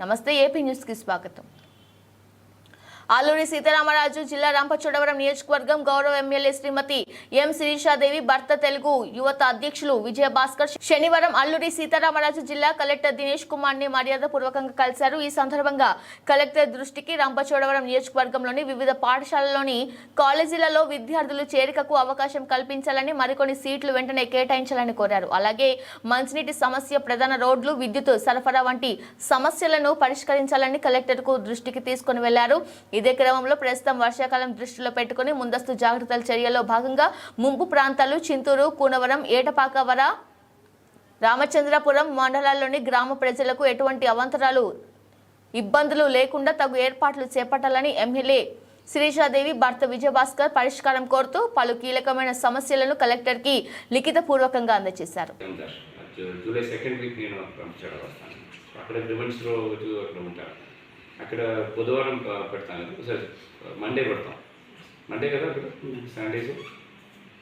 నమస్తే ఏపీ న్యూస్కి స్వాగతం. అల్లూరి సీతారామరాజు జిల్లా రంపచోడవరం నియోజకవర్గం గౌరవ ఎమ్మెల్యే శ్రీమతి ఎం శిరీషాదేవి భర్త తెలుగు యువత అధ్యక్షులు విజయభాస్కర్ శనివారం అల్లూరి సీతారామరాజు జిల్లా కలెక్టర్ దినేష్ కుమార్ని మర్యాద పూర్వకంగా కలిశారు. ఈ సందర్భంగా కలెక్టర్ దృష్టికి రంపచోడవరం నియోజకవర్గంలోని వివిధ పాఠశాలలోని కాలేజీలలో విద్యార్థులు చేరికకు అవకాశం కల్పించాలని మరికొన్ని సీట్లు వెంటనే కేటాయించాలని కోరారు. అలాగే మంచినీటి సమస్య ప్రధాన రోడ్లు విద్యుత్ సరఫరా వంటి సమస్యలను పరిష్కరించాలని కలెక్టర్కు దృష్టికి తీసుకుని వెళ్ళారు. ఇదే క్రమంలో ప్రస్తుతం వర్షాకాలం దృష్టిలో పెట్టుకుని ముందస్తు జాగ్రత్తల చర్యల్లో భాగంగా ముంపు ప్రాంతాలు చింతూరు కూనవరం ఏటపాకవర రామచంద్రపురం మండలాల్లోని గ్రామ ప్రజలకు ఎటువంటి అవంతరాలు ఇబ్బందులు లేకుండా తగు ఏర్పాట్లు చేపట్టాలని ఎమ్మెల్యే శిరీషాదేవి భర్త విజయభాస్కర్ పరిష్కారం కోరుతూ పలు కీలకమైన సమస్యలను కలెక్టర్కి లిఖితపూర్వకంగా అందజేశారు. జూలై సెకండ్ వీక్ నేను అక్కడ రోజు అక్కడ ఉంటారు. అక్కడ బుధవారం పెడతాను. సార్ మండే పెడతాం. మండే కదా అక్కడ? సండేస్